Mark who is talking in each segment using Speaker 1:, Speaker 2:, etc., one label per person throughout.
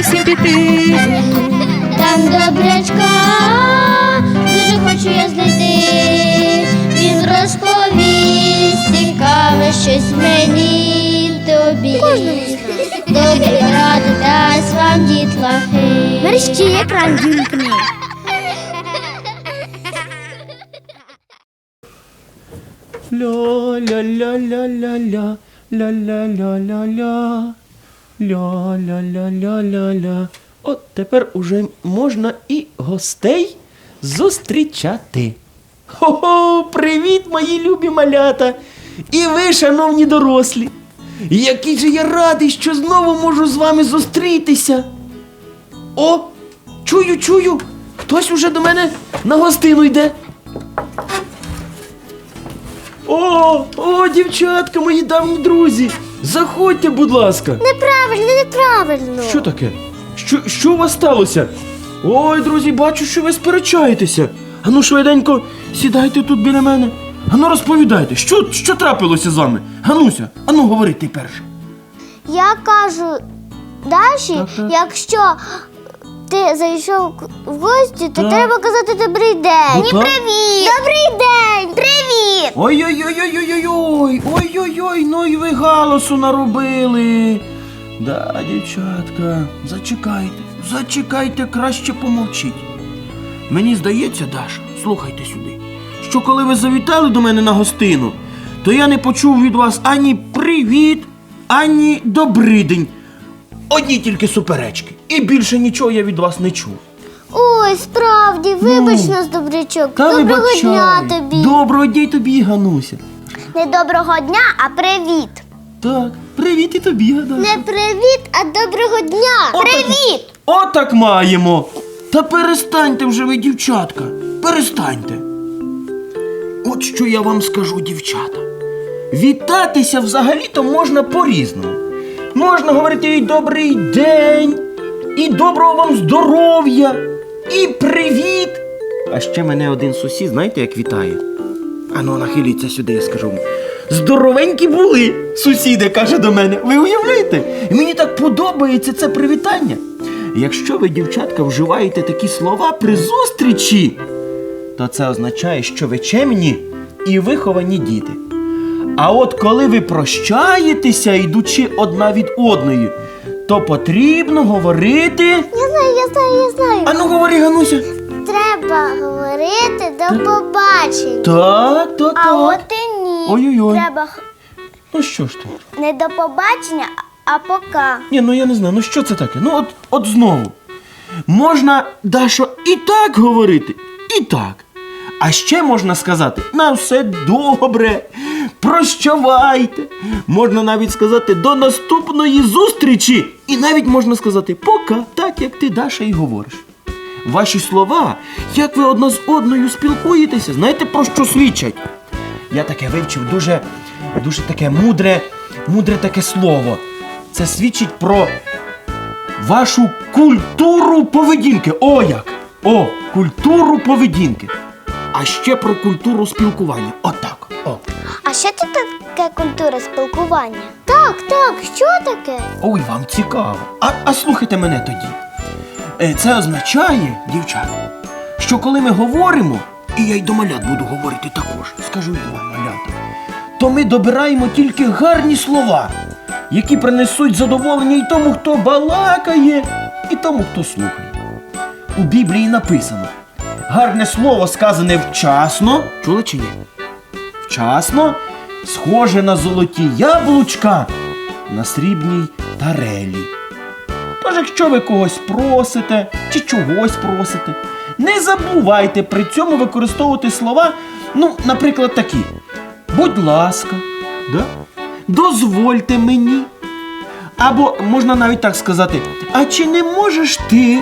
Speaker 1: усім піти.
Speaker 2: Там добрячка, дуже хочу я знайти. Він розповість цікаве щось мені тобі. Добрі ради дасть вам дітлахи.
Speaker 3: Мерщі екран вімкни.
Speaker 4: Ля-ля-ля-ля-ля-ля, ля-ля-ля-ля-ля, ля-ля-ля-ля-ля-ля. От тепер уже можна і гостей зустрічати. Хо-хо, привіт, мої любі малята! І ви, шановні дорослі! Який же я радий, що знову можу з вами зустрітися. О, чую, чую! Хтось уже до мене на гостину йде. О, о, дівчатка, мої давні друзі! Заходьте, будь ласка.
Speaker 3: Неправильно, неправильно.
Speaker 4: Що таке? Що, що у вас сталося? Ой, друзі, бачу, що ви сперечаєтеся. Ану, швиденько, сідайте тут біля мене. Ану, розповідайте, що, що трапилося з вами? Гануся, ану, говори ти перше.
Speaker 3: Я кажу Даші,
Speaker 4: Так, так.
Speaker 3: якщо ти зайшов в гості, то
Speaker 4: Так.
Speaker 3: треба казати добрий день.
Speaker 4: Ну, так.
Speaker 3: привіт! Добрий день! Привіт!
Speaker 4: Ой-ой-ой-ой-ой-ой! Ой-ой-ой, ну і ви галасу наробили. Да, дівчатка, зачекайте, зачекайте, краще помовчіть. Мені здається, Даша, слухайте сюди, що коли ви завітали до мене на гостину, то я не почув від вас ані привіт, ані добрий день. Одні тільки суперечки. І більше нічого я від вас не чув.
Speaker 3: Ой, справді, вибач нас, добрячок.
Speaker 4: Та
Speaker 3: Доброго
Speaker 4: вибачай.
Speaker 3: дня тобі.
Speaker 4: Доброго дня й тобі, Гануся.
Speaker 3: Не доброго дня, а привіт.
Speaker 4: Так, привіт і тобі, Гануся.
Speaker 3: Не привіт, а доброго дня.
Speaker 4: Отак-
Speaker 3: Привіт!
Speaker 4: Отак маємо. Та перестаньте вже ви, дівчатка. Перестаньте. От що я вам скажу, дівчата. Вітатися взагалі-то можна по-різному. Можна говорити і добрий день, і доброго вам здоров'я, і привіт. А ще мене один сусід, знаєте, як вітає? Ану, нахиліться сюди, я скажу. вам. Здоровенькі були, сусіди, каже до мене. Ви уявляєте? Мені так подобається це привітання. Якщо ви, дівчатка, вживаєте такі слова при зустрічі, то це означає, що ви чемні і виховані діти. А от коли ви прощаєтеся, йдучи одна від одної, то потрібно говорити.
Speaker 3: Я знаю, я знаю, я знаю.
Speaker 4: Ану, говори, Гануся.
Speaker 3: Треба говорити до побачення.
Speaker 4: Так, то
Speaker 3: А
Speaker 4: так.
Speaker 3: от і ні.
Speaker 4: Ой-ой-ой.
Speaker 3: Треба х-
Speaker 4: Ну що ж ти?
Speaker 3: не до побачення, а пока.
Speaker 4: Ні, ну я не знаю, ну що це таке? Ну от, от знову. Можна, Дашо, і так говорити, і так. А ще можна сказати на все добре, прощавайте. Можна навіть сказати до наступної зустрічі. І навіть можна сказати пока, так як ти, Даша, і говориш. Ваші слова, як ви одна з одною спілкуєтеся, знаєте про що свідчать? Я таке вивчив дуже, дуже таке мудре, мудре таке слово. Це свідчить про вашу культуру поведінки. О як! О, культуру поведінки. А ще про культуру спілкування. Отак.
Speaker 3: А що це таке культура спілкування? Так, так, що таке?
Speaker 4: Ой, вам цікаво. А, а слухайте мене тоді. Е, Це означає, дівчата, що коли ми говоримо, і я й до малят буду говорити також, скажу я вам, малята, то ми добираємо тільки гарні слова, які принесуть задоволення і тому, хто балакає, і тому, хто слухає. У Біблії написано: гарне слово сказане вчасно, чули чи ні? Вчасно, схоже на золоті яблучка на срібній тарелі. Тож, якщо ви когось просите чи чогось просите, не забувайте при цьому використовувати слова, ну, наприклад, такі. Будь ласка, да? дозвольте мені. Або можна навіть так сказати, а чи не можеш ти?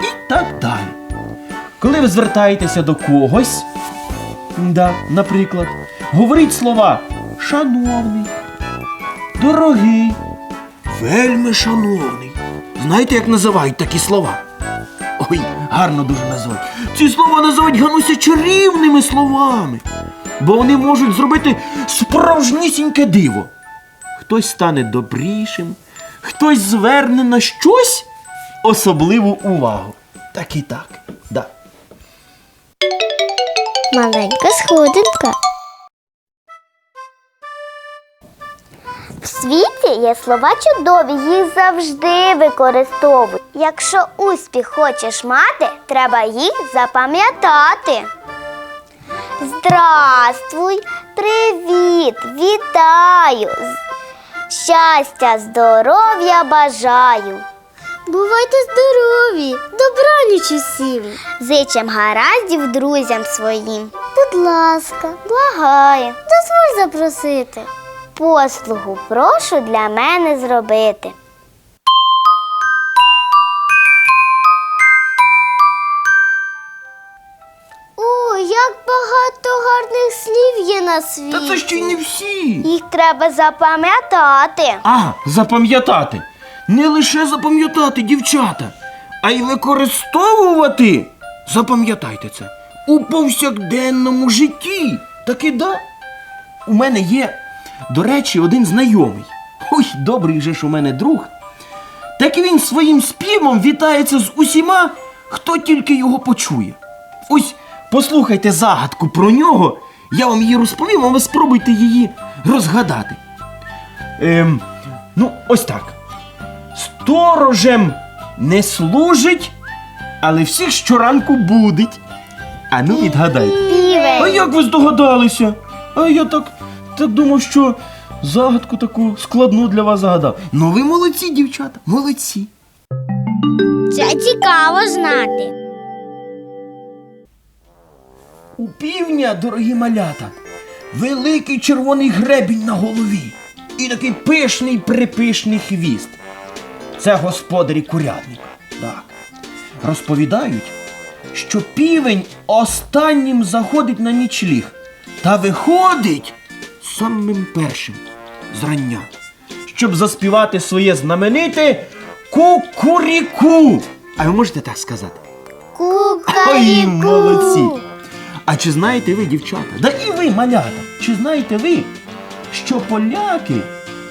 Speaker 4: І так далі. Коли ви звертаєтеся до когось, да, наприклад, говоріть слова шановний, дорогий, вельми шановний. Знаєте, як називають такі слова? Ой, гарно дуже називають. Ці слова називають Гануся чарівними словами, бо вони можуть зробити справжнісіньке диво. Хтось стане добрішим, хтось зверне на щось особливу увагу. Так і так. Да.
Speaker 3: Маленька сходинка. Світі є слова чудові, їх завжди використовують. Якщо успіх хочеш мати, треба їх запам'ятати. Здравствуй, привіт, вітаю. Щастя, здоров'я бажаю. Бувайте здорові, добраніч усім. Зичем гараздів друзям своїм. Будь ласка, благаю, дозволь запросити. Послугу прошу для мене зробити. О, як багато гарних слів є на світі.
Speaker 4: Та це ще й не всі.
Speaker 3: Їх треба запам'ятати.
Speaker 4: А, запам'ятати. Не лише запам'ятати, дівчата, а й використовувати. Запам'ятайте це. У повсякденному житті. Таки да. У мене є, до речі, один знайомий. Ой, добрий же ж у мене друг. Так він своїм співом вітається з усіма, хто тільки його почує. Ось послухайте загадку про нього, я вам її розповім, а ви спробуйте її розгадати. Ем, ну, ось так. Сторожем не служить, але всіх щоранку будить. А ну відгадайте. А як ви здогадалися? А я так, так думав, що загадку таку складну для вас загадав. Ну ви молодці, дівчата, молодці.
Speaker 3: Це цікаво знати.
Speaker 4: У півня, дорогі малята, великий червоний гребінь на голові і такий пишний припишний хвіст. Це господарі курятника. Так. Розповідають, що півень останнім заходить на нічліг та виходить самим першим зрання, щоб заспівати своє знамените кукуріку. А ви можете так сказати? Ой, молодці! А чи знаєте ви, дівчата, да і ви, малята, чи знаєте ви, що поляки,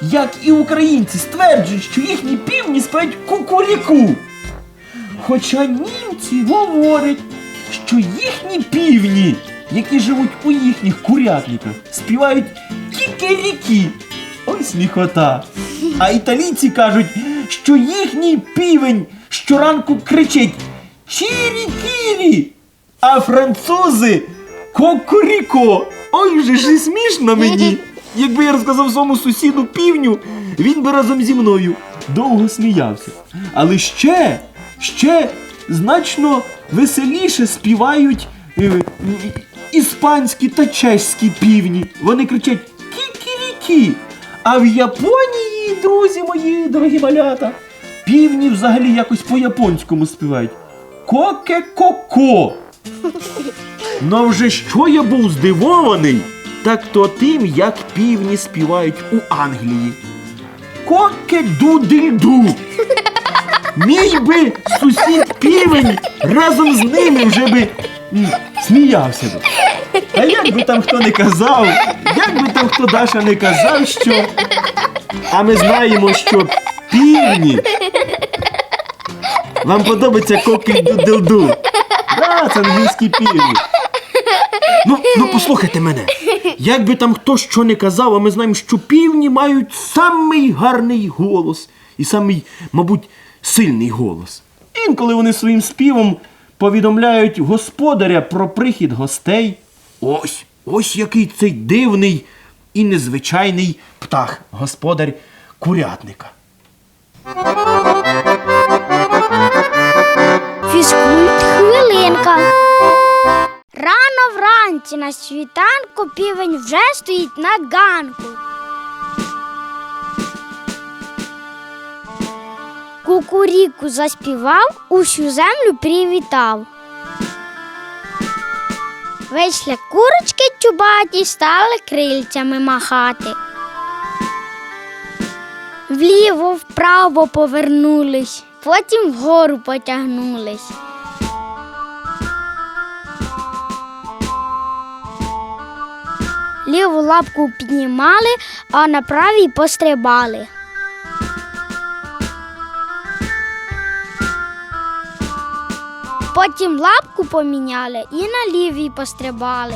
Speaker 4: як і українці, стверджують, що їхні півні спають кукуріку? Хоча німці говорять, що їхні півні, які живуть у їхніх курятниках, співають кікерікі. Ой, сміхота. А італійці кажуть, що їхній півень щоранку кричить Чірі-кірі, а французи кокоріко. Ой, же ж і смішно мені. Якби я розказав своєму сусіду півню, він би разом зі мною довго сміявся. Але ще, ще значно веселіше співають е, іспанські та чеські півні. Вони кричать кікірікі. А в Японії, друзі мої, дорогі малята, півні взагалі якось по-японському співають. Коке-коко. Ну вже що я був здивований, так то тим, як півні співають у Англії. Коке-ду-диль-ду. Мій би сусід півень разом з ними вже би сміявся би. А як би там хто не казав, як би там хто Даша не казав, що. А ми знаємо, що півні. Вам подобається коки-ду-дил-ду. Да, це англійські півні. Ну, ну послухайте мене. Як би там хто що не казав, а ми знаємо, що півні мають самий гарний голос і самий, мабуть, сильний голос. Інколи вони своїм співом повідомляють господаря про прихід гостей. Ось, ось який цей дивний і незвичайний птах, господар курятника.
Speaker 3: Фізкульт хвилинка. Рано вранці на світанку півень вже стоїть на ганку. Кукуріку заспівав, усю землю привітав. Вийшли курочки чубаті, стали крильцями махати. Вліво вправо повернулись, потім вгору потягнулись. Ліву лапку піднімали, а на правій пострибали. Потім лапку поміняли і на лівій пострибали.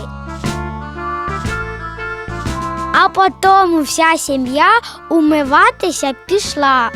Speaker 3: А потім вся сім'я умиватися пішла.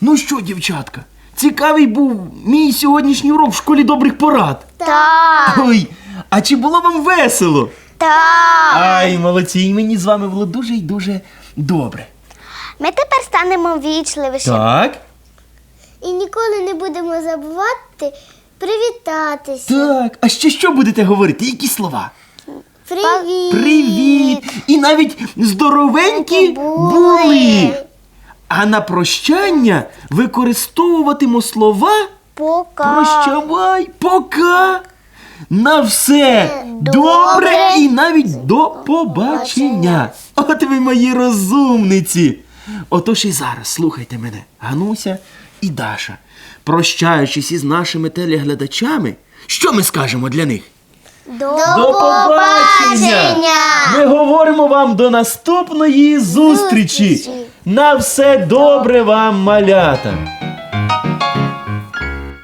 Speaker 4: Ну що, дівчатка, цікавий був мій сьогоднішній урок в школі добрих порад.
Speaker 3: Так.
Speaker 4: Ой, а чи було вам весело?
Speaker 3: Так.
Speaker 4: Ай, молодці, і мені з вами було дуже і дуже добре.
Speaker 3: Ми тепер станемо вічливішими.
Speaker 4: Так,
Speaker 3: І ніколи не будемо забувати привітатися.
Speaker 4: так. А ще що будете говорити? Які слова?
Speaker 3: Привіт.
Speaker 4: Привіт! І навіть здоровенькі
Speaker 3: Були.
Speaker 4: були. А на прощання використовуватимо слова
Speaker 3: Пока.
Speaker 4: прощавай, пока. На все добре, і навіть до побачення. От ви мої розумниці. Отож і зараз слухайте мене, Гануся і Даша. Прощаючись із нашими телеглядачами, що ми скажемо для них?
Speaker 3: До,
Speaker 4: До побачення! Ми говоримо вам до наступної зустрічі.
Speaker 3: Зустрічі.
Speaker 4: На все добре вам, малята.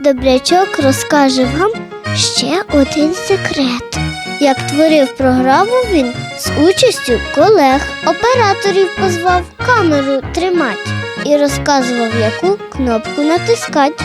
Speaker 3: Добрячок розкаже вам ще один секрет. Як творив програму він з участю колег, операторів позвав камеру тримати і розказував, яку кнопку натискати.